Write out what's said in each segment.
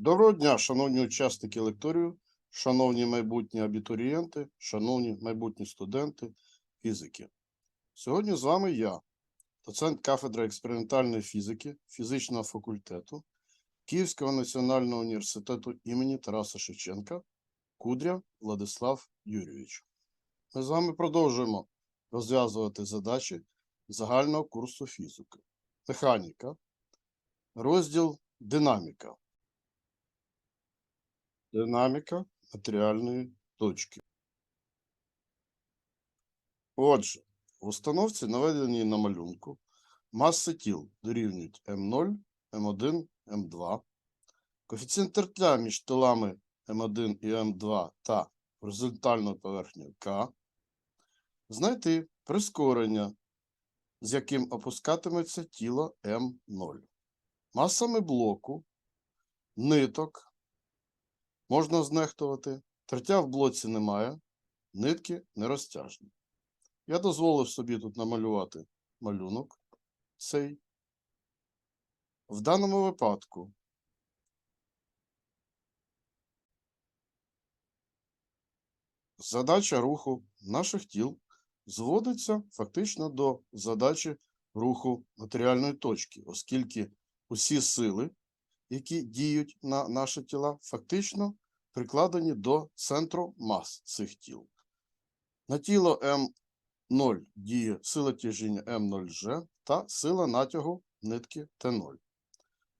Доброго дня, шановні учасники лекторію, шановні майбутні абітурієнти, шановні майбутні студенти фізики. Сьогодні з вами я, доцент кафедри експериментальної фізики фізичного факультету Київського національного університету імені Тараса Шевченка Кудря Владислав Юрійович. Ми з вами продовжуємо розв'язувати задачі загального курсу фізики. Механіка, розділ динаміка. Динаміка матеріальної точки. Отже, в установці, наведеній на малюнку, маси тіл дорівнюють М0, М1, М2. Коефіцієнт тертя між тілами М1 і М2 та горизонтальною поверхнею К. Знайти прискорення, з яким опускатиметься тіло М0. Масами блоку, ниток, можна знехтувати. Тертя в блоці немає, нитки нерозтяжні. Я дозволив собі тут намалювати малюнок цей. В даному випадку задача руху наших тіл зводиться фактично до задачі руху матеріальної точки, оскільки усі сили, які діють на наші тіла, фактично прикладені до центру мас цих тіл. На тіло М0 діє сила тяжіння М0G та сила натягу нитки Т0.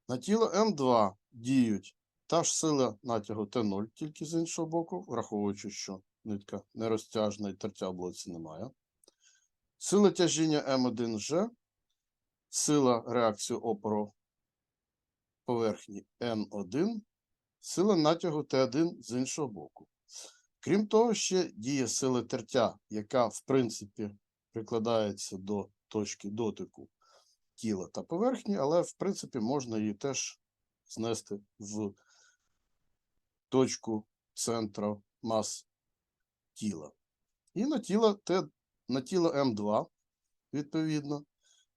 На тіло М2 діють та ж сила натягу Т0, тільки з іншого боку, враховуючи, що нитка нерозтяжна і тертя в блоці немає. Сила тяжіння М1G, сила реакції опору поверхні N1, сила натягу Т1 з іншого боку. Крім того, ще діє сила тертя, яка, в принципі, прикладається до точки дотику тіла та поверхні, але, в принципі, можна її теж знести в точку центру мас тіла. І на тіло, Т, на тіло М2, відповідно,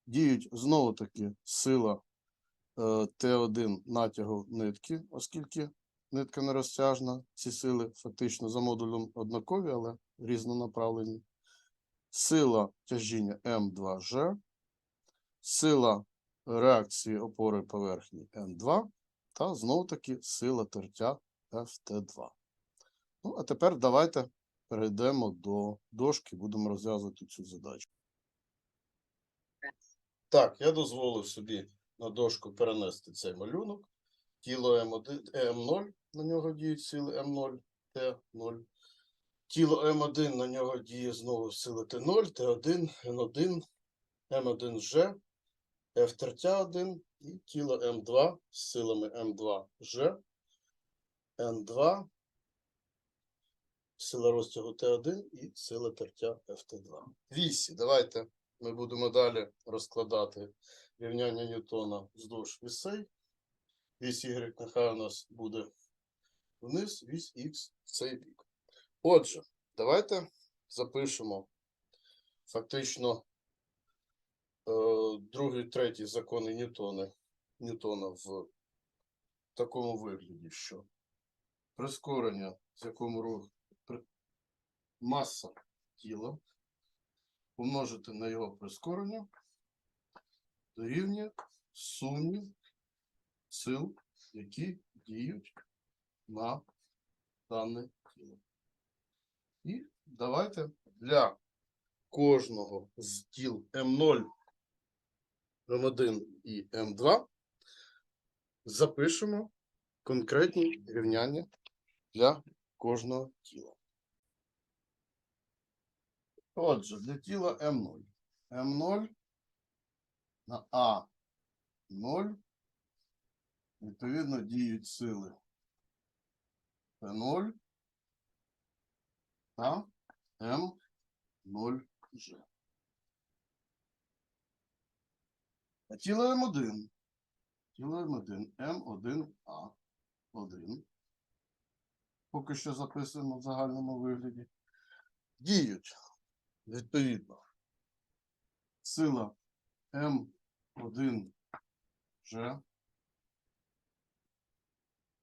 діють знову-таки сила е, Т1 натягу нитки, оскільки нитка не розтяжна. Ці сили фактично за модулем однакові, але різнонаправлені. Сила тяжіння М2G, сила реакції опори поверхні М2 та знову-таки сила тертя ФТ2. Ну, а тепер давайте перейдемо до дошки, будемо розв'язувати цю задачу. Так, я дозволив собі на дошку перенести цей малюнок. Тіло М1, М0, на нього діють сили М0, Т0. Тіло М1 на нього діє знову сили Т0, Т1, Н1, М1Ж, F тертя 1 і тіло М2 з силами М2Ж, Н2, сила розтягу Т1 і сила тертя ФТ2. Вісі. Давайте ми будемо далі розкладати рівняння Ньютона вздовж вісей. Вісь Y нехай у нас буде вниз, вісь Х в цей бік. Отже, давайте запишемо фактично е, другий, третій закони Ньютона, Ньютона в такому вигляді, що прискорення, з якому рух маса тіла помножити на його прискорення дорівнює сумі сил, які діють на дане тіло. І давайте для кожного з тіл М0, М1 і М2 запишемо конкретні рівняння для кожного тіла. Отже, для тіла М0. М0 на А0 відповідно діють сили П0 та М0Ж. А тіло М1. Тіло М1 М1А1. Поки що записуємо в загальному вигляді. Діють відповідно. Сила М1Ж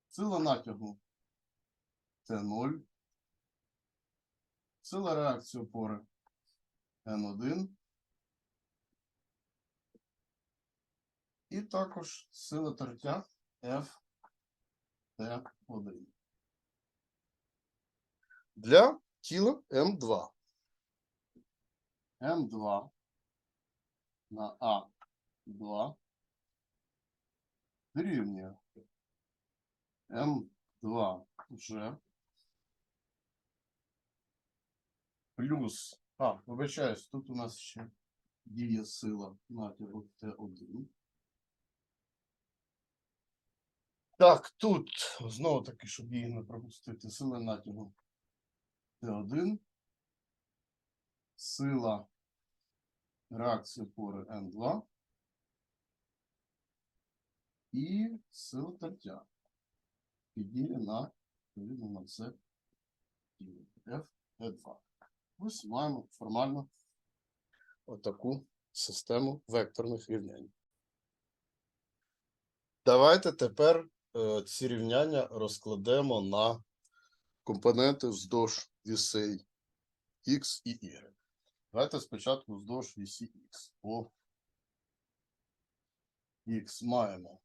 Сила натягу Т0. Сила реакції опори Н1. І також сила тертя F Т1. Для тіла М2. М2 на А2 дорівнює М2 G плюс, а, вибачаюсь, тут у нас ще діє сила натягу Т1. Так, тут знову таки, щоб її не пропустити, сила натягу Т1, сила реакції пори Н2 і сила тертя. Піддіє на, на це F, Т2. Ось маємо формально отаку систему векторних рівнянь. Давайте тепер е, ці рівняння розкладемо на компоненти вздовж вісей X і Y. Давайте спочатку вздовж вісі X. По X маємо.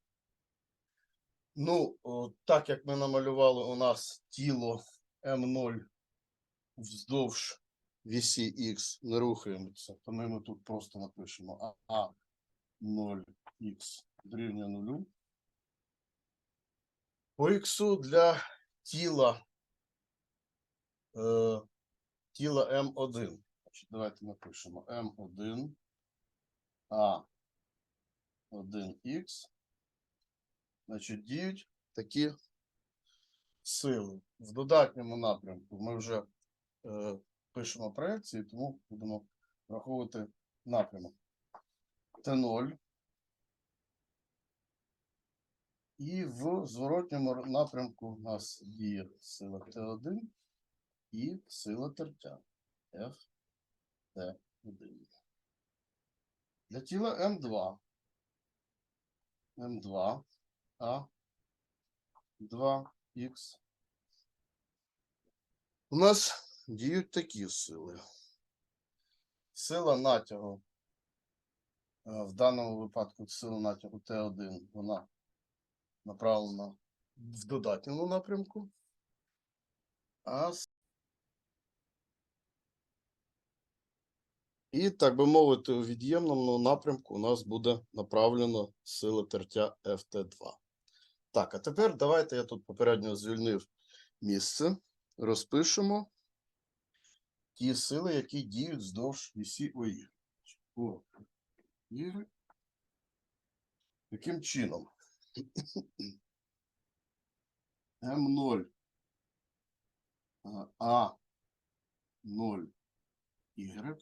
Ну, так як ми намалювали у нас тіло М0 вздовж вісі X не рухаємося, то ми ми тут просто напишемо А0Х дорівнює 0. По Х для тіла е, тіла М1. Давайте напишемо М1 А1Х. Значить, діють такі сили. В додатньому напрямку ми вже е, пишемо проекції, тому будемо враховувати напрямок. Т0. І в зворотньому напрямку у нас діє сила Т1 і сила тертя F Т1. Для тіла М2 М2 А 2Х у нас діють такі сили. Сила натягу е, в даному випадку сила натягу Т1 вона направлена в додатньому напрямку. А І, так би мовити, у від'ємному напрямку у нас буде направлено сила тертя ФТ2. Так, а тепер давайте я тут попередньо звільнив місце, розпишемо ті сили, які діють вздовж вісі ОІ. О, Y. Таким чином. М0 А 0 Y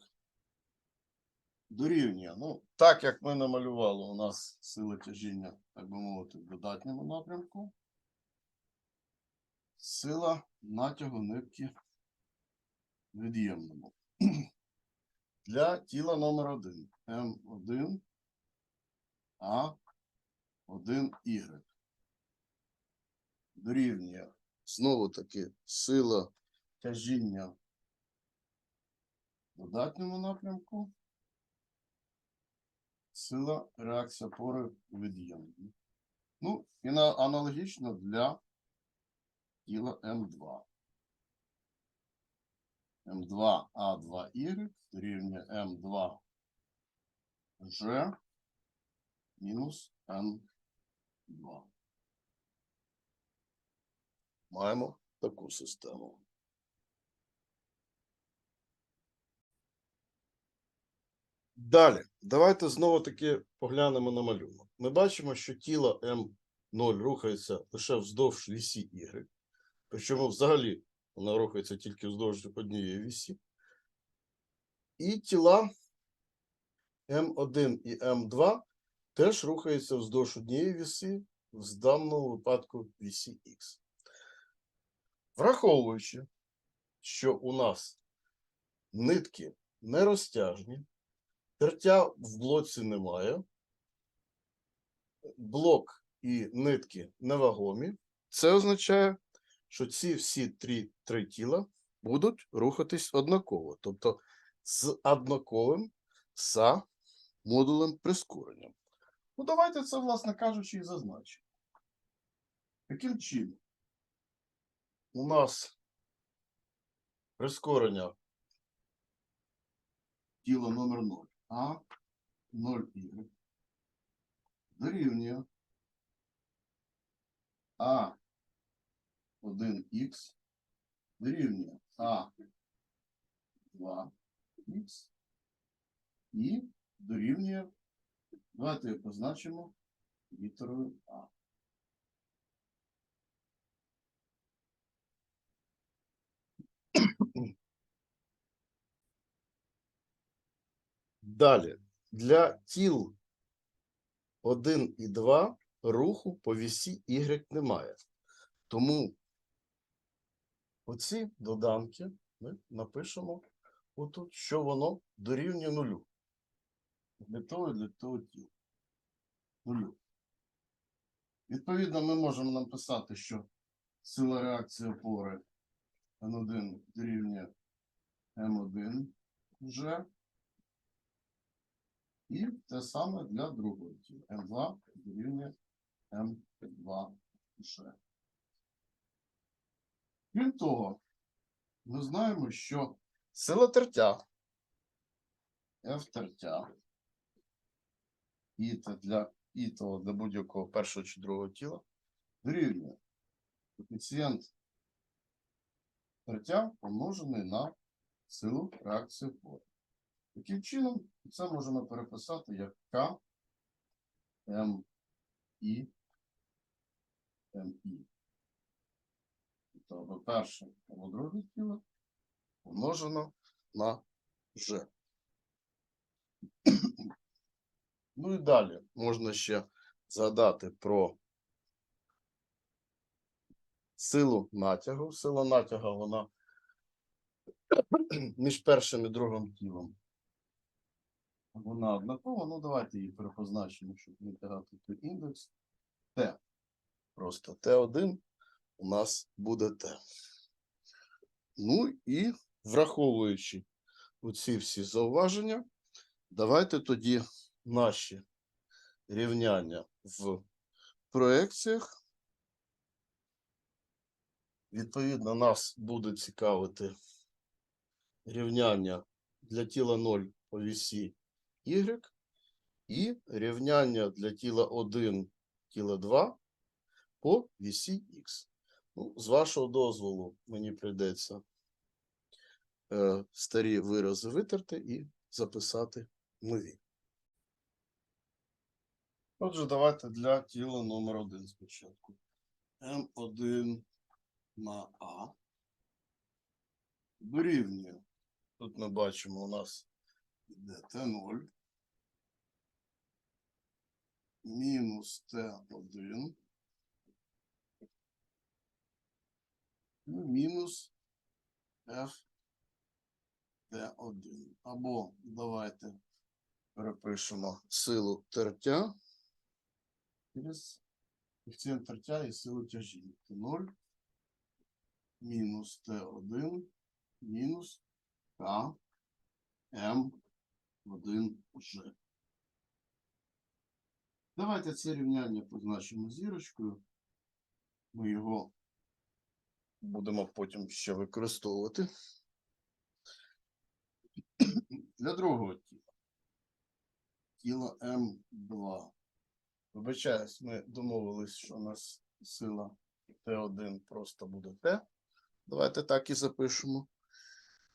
дорівнює. Ну, так як ми намалювали, у нас сила тяжіння, так би мовити, в додатньому напрямку. Сила натягу нитки від'ємному. Для тіла номер 1 М1 А1Y дорівнює знову таки сила тяжіння в додатньому напрямку. Сила реакція пори у від'ємному. Ну, і на, аналогічно для тіла М2. М2 А2Y дорівнює М2 Ж мінус Н2. Маємо таку систему. Далі, давайте знову таки поглянемо на малюнок. Ми бачимо, що тіло М0 рухається лише вздовж вісі Y. Причому взагалі вона рухається тільки вздовж однієї вісі. І тіла М1 і М2 теж рухаються вздовж однієї віси, в даному випадку вісі Х. Враховуючи, що у нас нитки нерозтяжні, тертя в блоці немає, блок і нитки невагомі, Це означає, що ці всі три, три тіла будуть рухатись однаково, тобто з однаковим за модулем прискорення. Ну, давайте це, власне кажучи, і зазначимо. Яким чином? У нас прискорення тіла номер 0 А 0Y дорівнює А 1х дорівнює А 2х і дорівнює, давайте позначимо літерою А. Далі, для тіл 1 і 2 руху по вісі Y немає. Тому оці доданки ми напишемо отут, що воно дорівнює нулю. Для того і для того тіла. Нулю. Відповідно, ми можемо написати, що сила реакції опори N1 дорівнює М1 вже. І те саме для другого тіла. М2 дорівнює М2 вже. Крім того, ми знаємо, що сила тертя F тертя і та для для будь-якого першого чи другого тіла дорівнює коефіцієнт тертя помножений на силу реакції опори. Таким чином, це можемо переписати як К М І М І. Тобто або перше, або друге тіло помножено на Ж. Ну і далі можна ще згадати про силу натягу. Сила натягу, вона між першим і другим тілом. Вона однакова. Ну, давайте її перепозначимо, щоб не тягати той індекс. Т. Просто Т1 у нас буде Т. Ну і враховуючи оці всі зауваження, давайте тоді наші рівняння в проекціях. Відповідно, нас буде цікавити рівняння для тіла 0 по вісі Y і рівняння для тіла 1, тіла 2 по вісі X. Ну, з вашого дозволу мені прийдеться е, старі вирази витерти і записати нові. Отже, давайте для тіла номер 1 спочатку. М1 на А дорівнює. Тут ми бачимо, у нас йде Т0 мінус Т1 ну, мінус F Т1. Або давайте перепишемо силу тертя через коефіцієнт тертя і силу тяжіння. Т0 мінус Т1 мінус К М1 Давайте це рівняння позначимо зірочкою. Ми його будемо потім ще використовувати. Для другого тіла. Тіло М2. Вибачаюсь, ми домовились, що у нас сила Т1 просто буде Т. Давайте так і запишемо.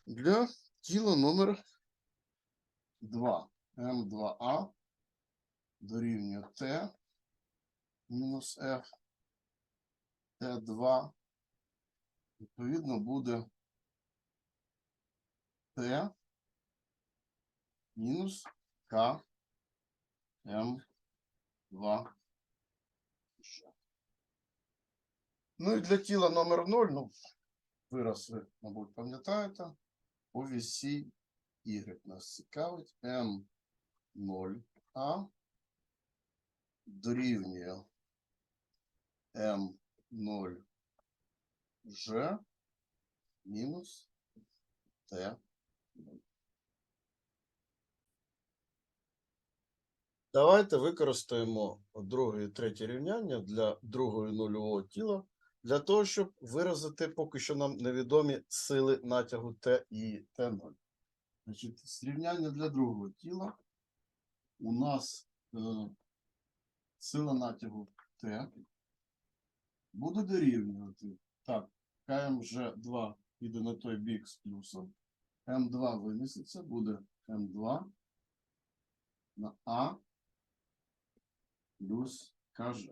Для тіла номер 2. М2А дорівнює Т мінус F. Т2. Відповідно, буде Т мінус К М2. Ну і для тіла номер 0, ну, вираз ви, мабуть, пам'ятаєте, по вісі Y нас цікавить М0А дорівнює М 0 G мінус Т. Давайте використаємо друге і третє рівняння для другого і нульового тіла для того, щоб виразити поки що нам невідомі сили натягу Т і Т0. Значить, з рівняння для другого тіла у нас е, сила натягу Т буде дорівнювати. Так, КМЖ2 піде на той бік з плюсом. М2 винесеться, буде М2 на А плюс КЖ.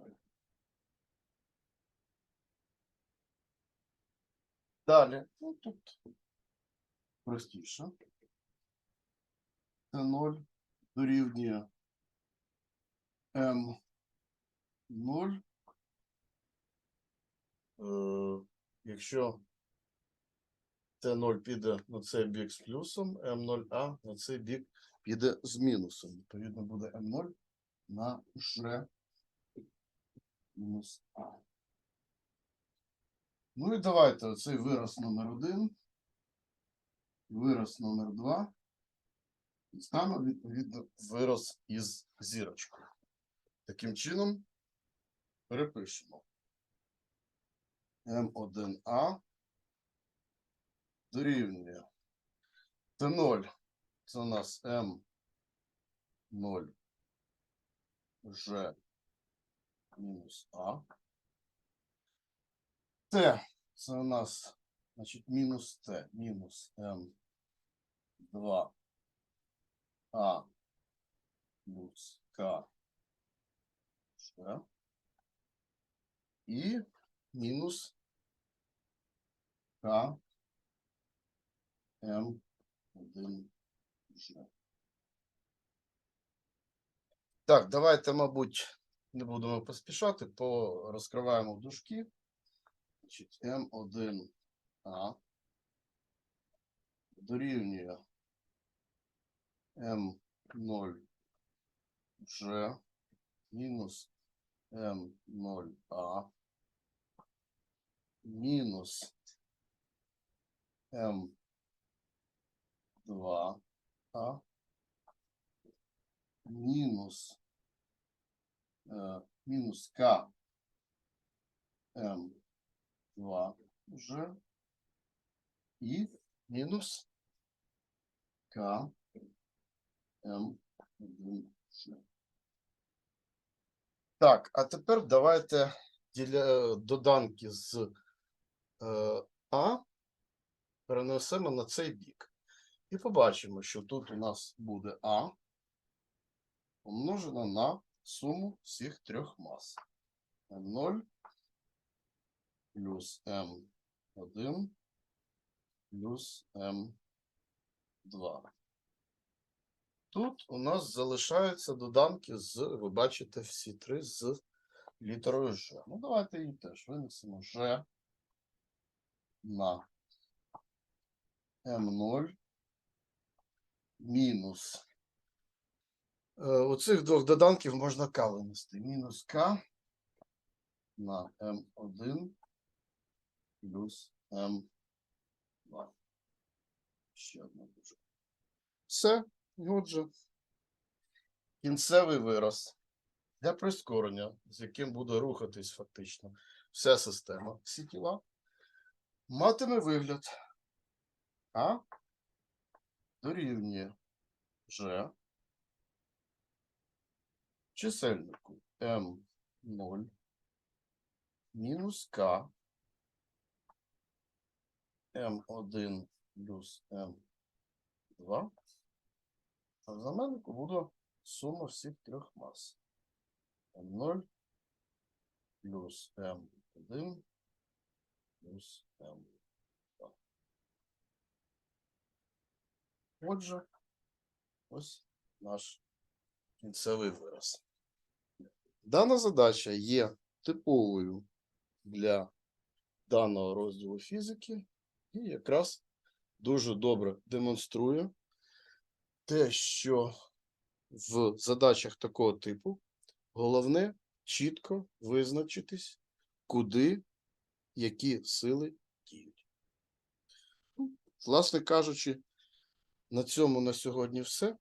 Далі, ну тут простіше. 0 дорівнює М 0. Е, якщо Т0 піде на цей бік з плюсом, М0А на цей бік піде з мінусом. Відповідно, буде М0 на Ж мінус А. Ну і давайте цей вираз номер 1, вираз номер 2 саме відповідно вираз із зірочкою. Таким чином перепишемо М1А дорівнює Т0. Це у нас М0 Ж мінус А. Т це у нас, значить, мінус Т мінус М2 а плюс К Ж. І К М1 Ж. Так, давайте, мабуть, не будемо поспішати, порозкриваємо дужки. Значить, М1А дорівнює М0 Ж мінус М0А мінус М2А мінус е, мінус К М2 Ж і мінус К М1 Ж. Так, а тепер давайте діля... доданки з е, А перенесемо на цей бік. І побачимо, що тут у нас буде А помножено на суму всіх трьох мас. М0 плюс М1 плюс М2. Тут у нас залишаються доданки з, ви бачите, всі три з літерою Ж. Ну, давайте її теж винесемо Ж на М0 мінус. Е, У цих двох доданків можна К винести. Мінус К на М1 плюс М2. Ще одна дуже. Все. І Отже, кінцевий вираз для прискорення, з яким буде рухатись фактично вся система, всі тіла, матиме вигляд А дорівнює Ж чисельнику М0 мінус К М1 плюс М2 а в знаменнику буде сума всіх трьох мас. М0 плюс М1 плюс М2. Отже, ось наш кінцевий вираз. Дана задача є типовою для даного розділу фізики і якраз дуже добре демонструє те, що в задачах такого типу головне чітко визначитись куди які сили діють. Ну, Власне кажучи, на цьому на сьогодні все.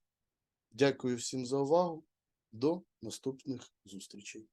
Дякую всім за увагу. До наступних зустрічей.